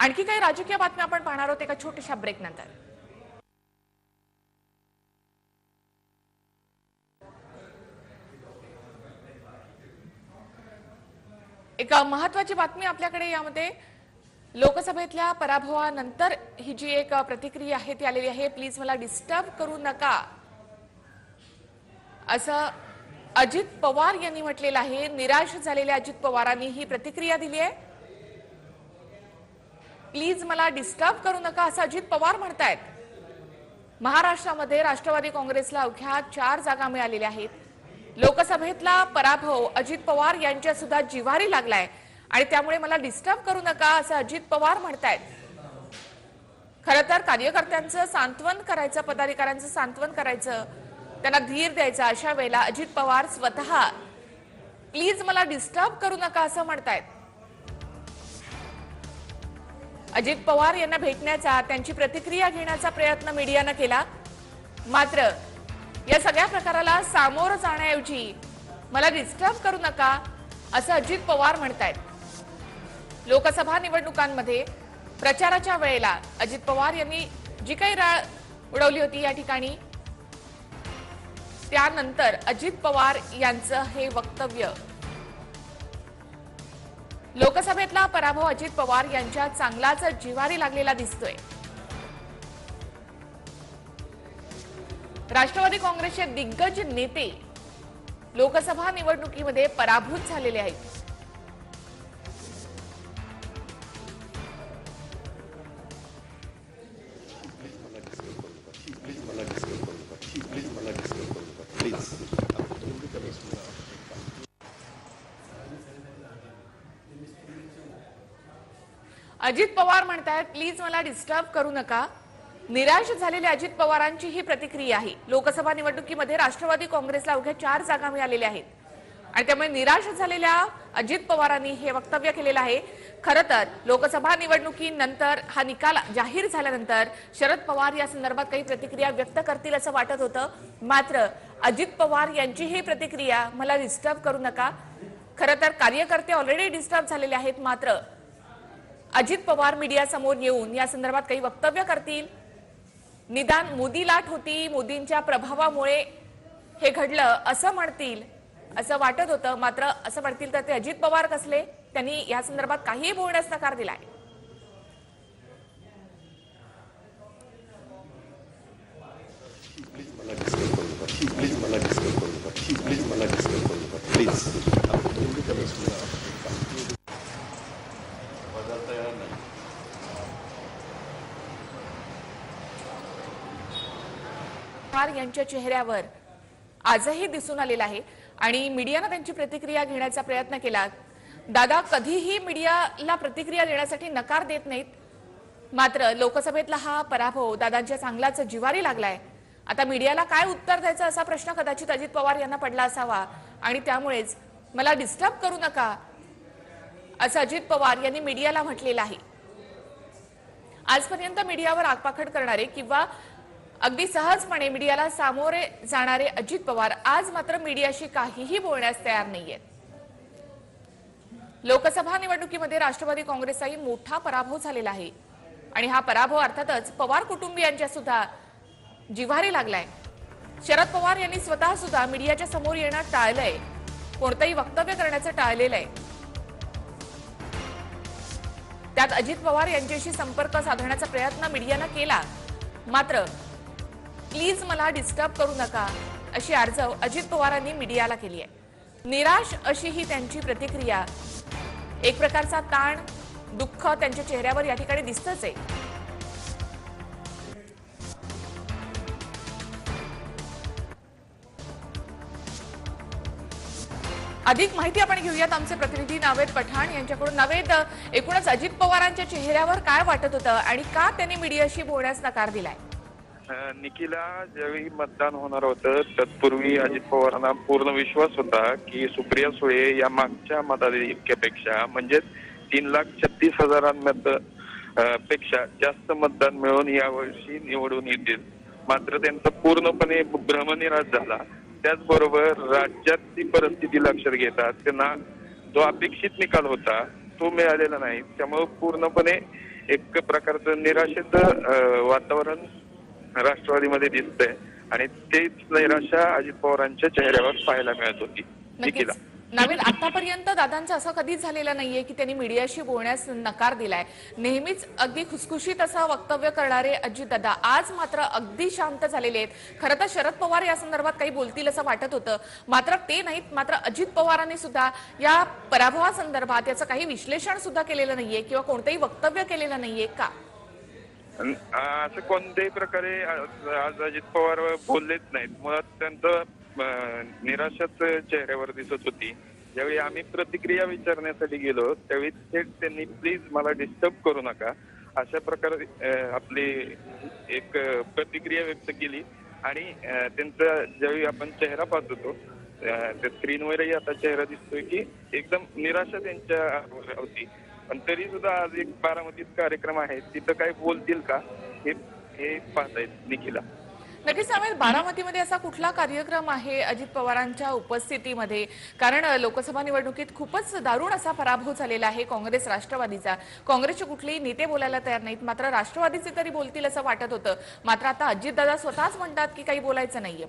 आणखी काही राजकीय बातम्या आपण पाहणार आहोत एका छोट्याशा ब्रेक नंतर एक महत्वाची बातमी आपल्याकडे यामध्ये. लोकसभेतल्या पराभवानंतर ही जी एक प्रतिक्रिया आहे ती आलेली आहे प्लीज मला डिस्टर्ब करू नका. असं अजित पवार यांनी म्हटलेलं आहे. निराश झालेल्या अजित पवारांनी ही प्रतिक्रिया दिली आहे. प्लीज मला डिस्टर्ब करू नका असं अजित पवार म्हणतायत. महाराष्ट्रामध्ये राष्ट्रवादी काँग्रेसला अवघ्या चार जागा मिळालेल्या आहेत. लोकसभेतला पराभव अजित पवार यांच्या सुद्धा जिव्हारी लागलाय. आणि त्यामुळे मला डिस्टर्ब करू नका असं अजित पवार म्हणतायत. खरं तर कार्यकर्त्यांचं सांत्वन करायचं पदाधिकाऱ्यांचं सांत्वन करायचं त्यांना धीर द्यायचा अशा वेळेला अजित पवार स्वतः प्लीज मला डिस्टर्ब करू नका असं म्हणतायत. अजित पवार यांना भेटण्याचा त्यांची प्रतिक्रिया घेण्याचा प्रयत्न मीडियानं केला. मात्र या सगळ्या प्रकाराला सामोरं जाण्याऐवजी मला डिस्टर्ब करू नका असं अजित पवार म्हणतायत. लोकसभा निवडणुकांमध्ये प्रचाराच्या वेळेला अजित पवार यांनी जी काही राळ उडवली होती या ठिकाणी त्यानंतर अजित पवार यांचं हे वक्तव्य लोकसभेतला पराभव अजित पवार यांच्या चांगलाच जिवारी लागलेला दिसतोय. राष्ट्रवादी काँग्रेसचे दिग्गज नेते लोकसभा निवडणुकीमध्ये पराभूत झालेले आहेत. अजित पवार म्हणतायत प्लीज मला डिस्टर्ब करू नका. निराश झालेल्या अजित पवारांची ही प्रतिक्रिया आहे. लोकसभा निवडणुकीमध्ये राष्ट्रवादी काँग्रेसला अवघ्या चार जागा मिळालेल्या आहेत. आणि त्यामुळे निराश झालेल्या अजित पवारांनी हे वक्तव्य केलेलं आहे. खरं तर लोकसभा निवडणुकीनंतर हा निकाल जाहीर झाल्यानंतर शरद पवार या संदर्भात काही प्रतिक्रिया व्यक्त करतील असं वाटत होतं. मात्र अजित पवार यांची ही प्रतिक्रिया मला डिस्टर्ब करू नका. खरं तर कार्यकर्ते ऑलरेडी डिस्टर्ब झालेले आहेत. मात्र अजित पवार मीडियासमोर येऊन या संदर्भात काही वक्तव्य करतील? निदान मोदी लाट होती मोदींच्या प्रभावामुळे हे घडलं असं म्हणतील असं वाटत होतं. मात्र असं म्हणतील तर ते अजित पवार कसले? त्यांनी या संदर्भात काहीही बोलण्यास नकार दिलाय प्लीज मला डिस्कस करू नका प्लीज मला डिस्कस करू नका प्लीज बदलता येणार नाही पवार यांच्या चेहऱ्यावर आजही दिसून आलेला आहे आणि मीडियानं त्यांची प्रतिक्रिया घेण्याचा प्रयत्न केला. दादा कधीही मीडियाला प्रतिक्रिया देण्यासाठी नकार देत नाहीत. मात्र लोकसभेतला हा पराभव दादांच्या चांगलाच जिवारी लागलाय. आता मीडियाला काय उत्तर द्यायचं असा प्रश्न कदाचित अजित पवार यांना पडला असावा आणि त्यामुळेच मला डिस्टर्ब करू नका असं अजित पवार यांनी मीडियाला म्हटलेलं आहे. आजपर्यंत मीडियावर आगपाखड करणारे किंवा अगदी सहजपणे मीडियाला सामोरे जाणारे अजित पवार आज मात्र मीडियाशी काहीही बोलण्यास तयार नाहीयेत. लोकसभा निवडणुकीमध्ये राष्ट्रवादी काँग्रेसचाही मोठा पराभव झालेला आहे. आणि हा पराभव अर्थातच पवार कुटुंबियांच्या सुद्धा जिव्हारी लागलाय. शरद पवार यांनी स्वतः सुद्धा मीडियाच्या समोर येणं टाळलंय. कोणतंही वक्तव्य करण्याचं टाळलेलं आहे. त्यात अजित पवार यांच्याशी संपर्क साधण्याचा प्रयत्न मीडियानं केला. मात्र प्लीज मला डिस्टर्ब करू नका अशी आर्जव अजित पवारांनी मीडियाला केली आहे. निराश अशी ही त्यांची प्रतिक्रिया. एक प्रकारचा ताण दुःख त्यांच्या चेहऱ्यावर या ठिकाणी दिसतच आहे. अधिक माहिती आपण घेऊयात आमचे प्रतिनिधी नावेद पठाण यांच्याकडून. नावेद एकूणच अजित पवारांच्या चेहऱ्यावर काय वाटत होतं आणि का त्यांनी मीडियाशी बोलण्यास नकार दिलाय? निकीला ज्यावेळी मतदान होणार होतं तत्पूर्वी अजित पवारांना पूर्ण विश्वास होता की सुप्रिया सुळे या मागच्या मताधिक्यापेक्षा म्हणजेच तीन लाख छत्तीस हजारांमध्ये पेक्षा जास्त मतदान मिळून यावर्षी निवडून येतील. मात्र त्यांचा पूर्णपणे भ्रमनिराश झाला. त्याचबरोबर राज्यातली परिस्थिती लक्षात घेता त्यांना जो अपेक्षित निकाल होता तो मिळालेला नाही. त्यामुळे पूर्णपणे एक प्रकारचं निराशेचं वातावरण राष्ट्रवादीमध्ये दिसतंय. आणि तेच निराशा अजित पवारांच्या चेहऱ्यावर पाहायला मिळत. होती नक्कीच. नावेद आतापर्यंत दादांचं असं कधीच झालेलं नाहीये की त्यांनी मीडियाशी बोलण्यास नकार दिलाय. नेहमीच अगदी खुसखुशीत असं वक्तव्य करणारे अजितदादा आज मात्र अगदी शांत झालेले आहेत. खरं तर शरद पवार या संदर्भात काही बोलतील असं वाटत होतं. मात्र ते नाहीत मात्र अजित पवारांनी सुद्धा या पराभवासंदर्भात याचं काही विश्लेषण सुद्धा केलेलं नाहीये किंवा कोणतंही वक्तव्य केलेलं नाहीये का? असं कोणत्याही प्रकारे आज आज अजित पवार बोललेच नाहीत. मुळात त्यांचं निराशाच चेहऱ्यावर दिसत होती. ज्यावेळी आम्ही प्रतिक्रिया विचारण्यासाठी गेलो त्यावेळी थेट त्यांनी प्लीज मला डिस्टर्ब करू नका. अशा प्रकारे आपली एक प्रतिक्रिया व्यक्त केली. आणि त्यांचा ज्यावेळी आपण चेहरा पाहत होतो त्या स्क्रीनवरही आता चेहरा दिसतोय की एकदम निराशा त्यांच्या होती. पण तरी सुद्धा आज एक बारामतीत कार्यक्रम आहे. तिथं काय बोलतील का? हे हे पाहतायत निखिला. नक्कीच त्यामुळे बारामतीमध्ये असा कुठला कार्यक्रम आहे अजित पवारांच्या उपस्थितीमध्ये? कारण लोकसभा निवडणुकीत खूपच दारुण असा पराभव झालेला आहे काँग्रेस राष्ट्रवादीचा. काँग्रेसचे कुठलेही नेते बोलायला तयार नाहीत. मात्र राष्ट्रवादीचे तरी बोलतील असं वाटत होतं. मात्र आता अजितदादा स्वतःच म्हणतात की काही बोलायचं नाहीये.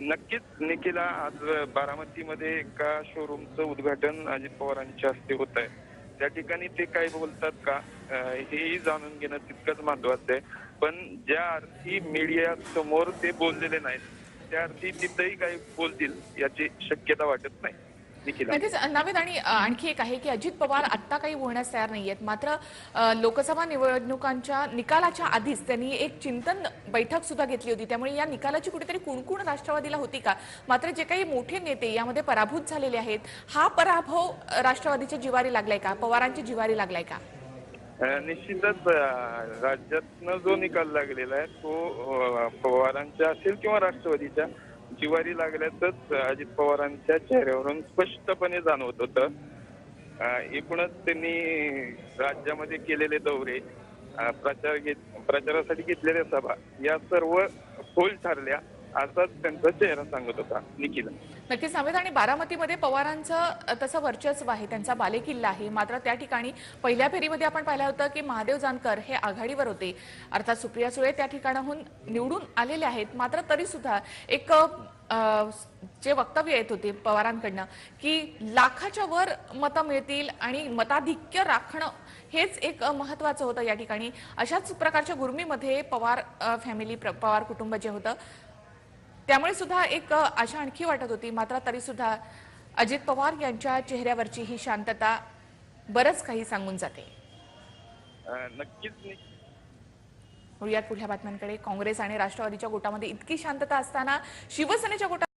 नक्कीच निखिला आज बारामतीमध्ये एका शोरूमचं उद्घाटन अजित पवारांच्या हस्ते होत आहे त्या ठिकाणी ते काय बोलतात का? हेही जाणून घेणं तितकंच महत्वाचं आहे. पण ज्या अर्थी मीडिया समोर ते बोललेले नाहीत त्या अर्थी तिथंही काही बोलतील याची शक्यता वाटत नाही. नक्कीच नावेद आणि आणखी एक आहे की अजित पवार आत्ता काही बोलण्यास तयार नाहीयेत. मात्र लोकसभा निवडणुकांच्या निकालाच्या आधीच त्यांनी एक चिंतन बैठक सुद्धा घेतली होती. त्यामुळे या निकालाची कुठेतरी कुणकुण राष्ट्रवादीला होती का? मात्र जे काही मोठे नेते यामध्ये पराभूत झालेले आहेत हा पराभव राष्ट्रवादीच्या जिवारी लागलाय का? पवारांच्या जिवारी लागलाय का? निश्चितच राज्यातनं जो निकाल लागलेला आहे तो पवारांच्या असेल किंवा राष्ट्रवादीच्या जिवारी लागल्याचंच अजित पवारांच्या चेहऱ्यावरून स्पष्टपणे जाणवत होतं. एकूणच त्यांनी राज्यामध्ये केलेले दौरे प्रचार घेत प्रचारासाठी घेतलेल्या सभा या सर्व फोल ठरल्या. असाच त्यांचा चेहरा सांगत होता निखिल नक्कीच सांगत आणि बारामतीमध्ये पवारांचं तसं वर्चस्व आहे त्यांचा बालेकिल्ला आहे. मात्र त्या ठिकाणी पहिल्या फेरीमध्ये आपण पाहिलं होतं की महादेव जानकर हे आघाडीवर होते. अर्थात सुप्रिया सुळे त्या ठिकाणाहून निवडून आलेले आहेत. मात्र तरी सुद्धा एक जे वक्तव्य येत होते पवारांकडनं की लाखाच्या वर मतं मिळतील आणि मताधिक्य राखणं हेच एक महत्वाचं होतं या ठिकाणी. अशाच प्रकारच्या गुर्मीमध्ये पवार फॅमिली पवार कुटुंब जे होतं त्यामुळे सुद्धा एक आशा आणखी वाटत होती. मात्र तरी सुद्धा अजित पवार यांच्या चेहऱ्यावरची ही शांतता बरंच काही सांगून जाते. नक्कीच पुढल्या बातम्यांकडे. काँग्रेस आणि राष्ट्रवादीच्या गोटामध्ये इतकी शांतता असताना शिवसेनेच्या गोटात